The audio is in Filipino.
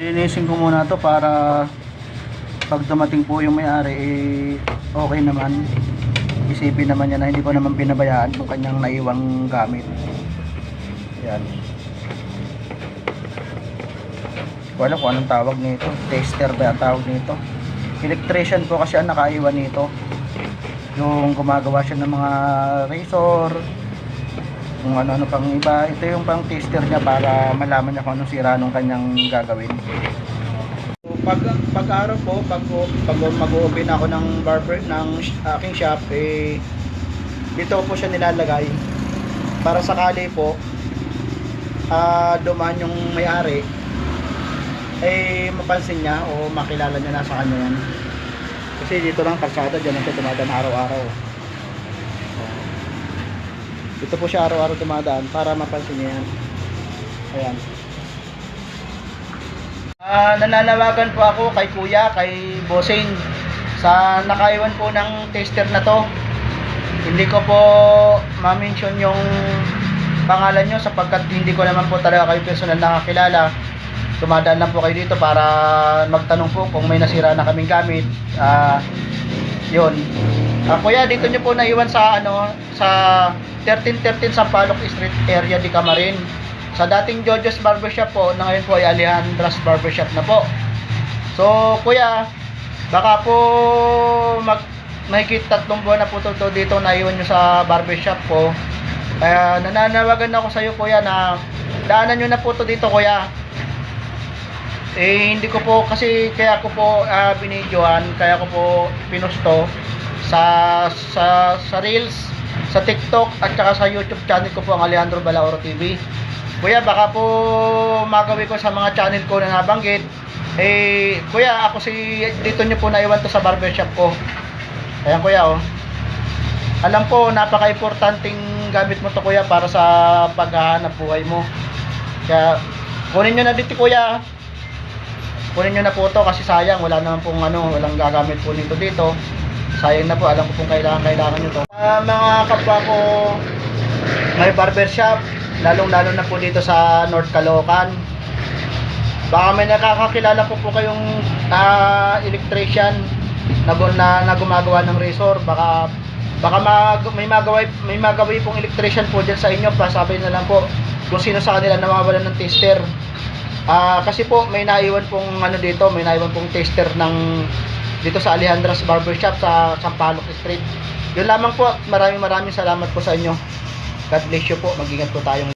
Lilinisin ko muna to para pag dumating po yung may-ari, eh, okay naman. Isipin naman niya na hindi ko naman pinabayaan yung kanyang naiwang gamit. Yan. Hindi ko anong tawag nito. Tester ba ang tawag nito? Electrician po kasi ang nakaiwan nito. Yung gumagawa siya ng mga razor, kung ano-ano pang iba. Ito yung pang tester niya para malaman niya kung anong sira nung kanyang gagawin. Pag pag araw po, pag pag mag-open ako ng barber ng aking shop, eh dito po siya nilalagay para sakali po ah dumaan yung may-ari eh mapansin niya o makilala niya na sa kanya yan. Kasi dito lang kalsada, dyan lang siya dumadaan araw-araw. Dito po siya araw-araw dumadaan para mapansin niya yan. Ayan. Ah, nananawagan po ako kay Kuya, kay Bossing sa nakaiwan po ng tester na to. Hindi ko po ma-mention yung pangalan nyo sapagkat hindi ko naman po talaga kayo personal nakakilala. Dumadaan lang po kayo dito para magtanong po kung may nasira na kaming gamit. Ah, yun. Ah, kuya, dito nyo po naiwan sa ano sa 1313 Sampaloc Street area di Camarin. Sa dating Jojo's Barbershop po, na ngayon po ay Alejandras Barbershop na po. So, kuya, baka po mag mahigit tatlong buwan na po to, to dito na iwan nyo sa barbershop ko. Kaya nananawagan ako sa iyo kuya na daanan nyo na po to dito kuya. Eh hindi ko po kasi kaya ko po uh, binidyohan, kaya ko po pinusto sa sa sa Reels, sa TikTok at saka sa YouTube channel ko po ang Alejandro Balaoro TV. Kuya, baka po magawi ko sa mga channel ko na nabanggit. Eh, kuya, ako si dito niyo po naiwan to sa barbershop ko. Ayan kuya oh. Alam ko napaka-importanting gamit mo to kuya para sa paghahanap buhay mo. Kaya kunin niyo na dito kuya. Kunin niyo na po to kasi sayang wala naman pong ano, walang gagamit po nito dito. Sayang na po, alam ko pong kailangan kailangan niyo to. Ah, mga kapwa ko may barbershop, lalong-lalo na po dito sa North Caloocan. Baka may nakakakilala po po kayong ah, electrician na, na, na gumagawa ng razor. Baka baka mag, may magawa may magawa pong electrician po diyan sa inyo. Pasabi na lang po kung sino sa kanila nawawalan ng tester. Ah, kasi po may naiwan pong ano dito, may naiwan pong tester ng dito sa Alejandras Barbershop sa Sampaloc Street. Yun lamang po. Maraming maraming salamat po sa inyo. God bless you po. Mag-ingat po tayong